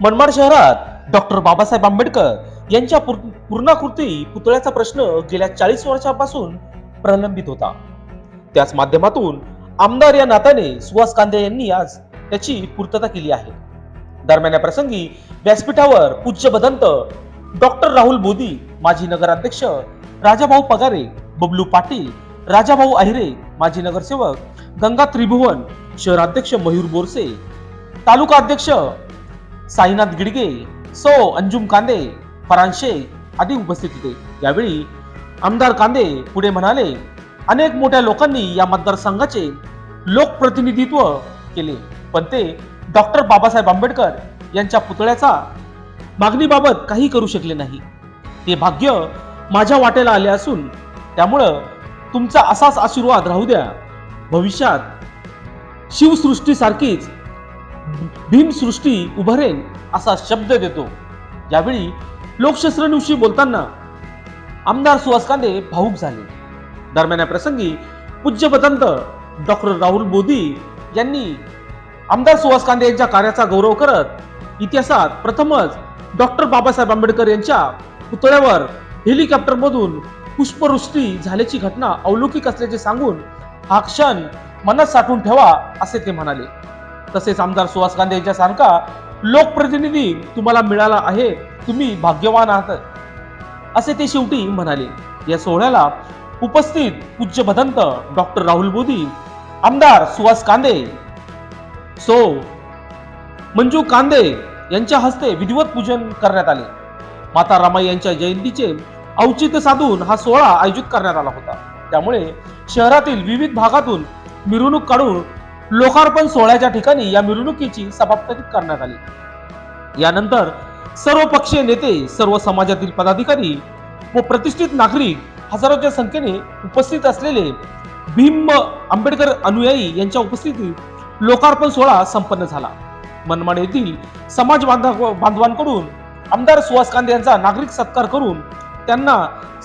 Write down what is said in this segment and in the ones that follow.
मनमाड शहरात डॉक्टर बाबासाहेब आंबेडकर यांच्या पूर्णाकृती पुतळ्याचा प्रश्न गेल्या चाळीस वर्षापासून प्रलंबित होता. त्याच माध्यमातून आमदार या नात्याने सुहास कांदे यांनी आज त्याची पूर्तता केली आहे. दरम्यान या प्रसंगी व्यासपीठावर पूज्य बदंत डॉक्टर राहुल मोदी माजी नगराध्यक्ष राजाभाऊ पगारे बबलू पाटील राजाभाऊ अहिरे माजी नगरसेवक गंगा त्रिभुवन शहराध्यक्ष मयूर बोरसे तालुका अध्यक्ष साईनाथ गिडगे सो अंजुम कांदे फरान शेख आदी उपस्थित होते. यावेळी आमदार कांदे पुढे म्हणाले अनेक मोठ्या लोकांनी या मतदारसंघाचे लोकप्रतिनिधित्व केले पण ते डॉक्टर बाबासाहेब आंबेडकर यांच्या पुतळ्याचा मागणीबाबत काही करू शकले नाही. ते भाग्य माझ्या वाटेला आले असून त्यामुळं तुमचा असाच आशीर्वाद राहू द्या. भविष्यात शिवसृष्टीसारखीच भीमसृष्टी उभारेन असा शब्द देतो. यावेळी लोकशास्त्रनिवशी बोलताना आमदार सुहास कांदे भाऊक झाले. दरम्यान या प्रसंगी पूज्यपतंत डॉक्टर राहुल मोदी यांनी आमदार सुहास कांदे यांच्या कार्याचा गौरव करत इतिहासात प्रथमच डॉक्टर बाबासाहेब आंबेडकर यांच्या पुतळ्यावर हेलिकॉप्टरमधून पुष्पवृष्टी झाल्याची घटना अवलौकिक असल्याचे सांगून हा क्षण मनात साठवून ठेवा असे ते म्हणाले. तसेच आमदार सुहास कांदे यांच्यासारखा लोकप्रतिनिधी तुम्हाला मिळाला आहे तुम्ही भाग्यवान आहात. असे ते शेवटी म्हणाले. या सोहळ्याला उपस्थित पूज्य भदंत डॉक्टर राहुल मोदी आमदार सुहास कांदे सो मंजू कांदे यांच्या हस्ते विधिवत पूजन करण्यात आले. माता रमाई यांच्या जयंतीचे औचित्य साधून हा सोहळा आयोजित करण्यात आला होता. त्यामुळे शहरातील विविध भागातून मिरवणूक काढून लोकार्पण सोहळ्याच्या ठिकाणी या मिरवणुकीची सभापती करण्यात आली. यानंतर सर्व पक्षीय नेते सर्व समाजातील पदाधिकारी व प्रतिष्ठित नागरिक हजारोच्या संख्येने उपस्थित असलेले भीम आंबेडकर अनुयायी यांच्या उपस्थितीत लोकार्पण सोहळा संपन्न झाला. मनमाड येथील समाज बांधव बांधवांकडून आमदार सुहास कांदे यांचा नागरिक सत्कार करून त्यांना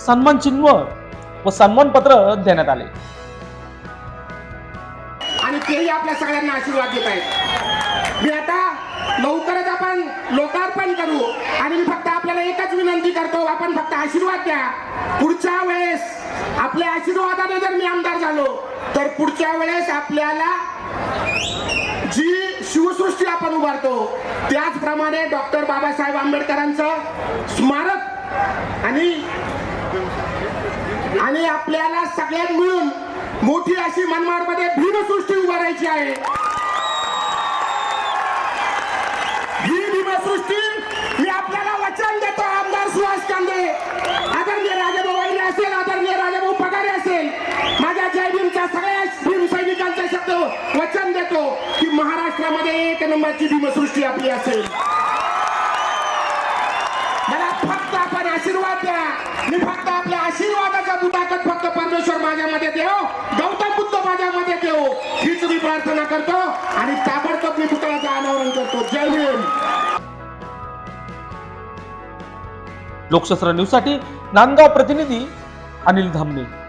सन्मान चिन्ह व सन्मानपत्र देण्यात आले. तेही आपल्या सगळ्यांना आशीर्वाद देत आहेत. मी आता लवकरच आपण लोकार्पण करू आणि मी फक्त आपल्याला एकच विनंती करतो आपण फक्त आशीर्वाद द्या. पुढच्या वेळेस आपल्या आशीर्वादाने जर मी आमदार झालो तर पुढच्या वेळेस आपल्याला जी शिवसृष्टी आपण उभारतो त्याचप्रमाणे डॉक्टर बाबासाहेब आंबेडकरांचं स्मारक आणि आणि आपल्याला सगळ्यात मिळून मोठी अशी मनमाडमध्ये भीमसृष्टी उभारायची आहे. ही भीमसृष्टी मी आपल्याला वचन देतो आमदार सुहास कांदे. आदरणीय राजाभाऊ वैरी असेल आदरणीय राजाभाऊ पगारे असेल माझ्या जय भीमच्या सगळ्या भीम सैनिकांचा शब्द वचन देतो की महाराष्ट्रामध्ये एक नंबरची भीमसृष्टी आपली असेल. मला फक्त आपण आशीर्वाद द्या. मी फक्त आपल्या आशीर्वादाचा दुटाकत परमेश्वर माझ्यामध्ये देव गौतम बुद्ध माझ्यामध्ये देव. हीच मी प्रार्थना करतो आणि ताबडतोब मी पुतळ्याचं अनावरण करतो. जय भीम. लोकशास्त्र न्यूजसाठी नांदगाव प्रतिनिधी अनिल धामणे.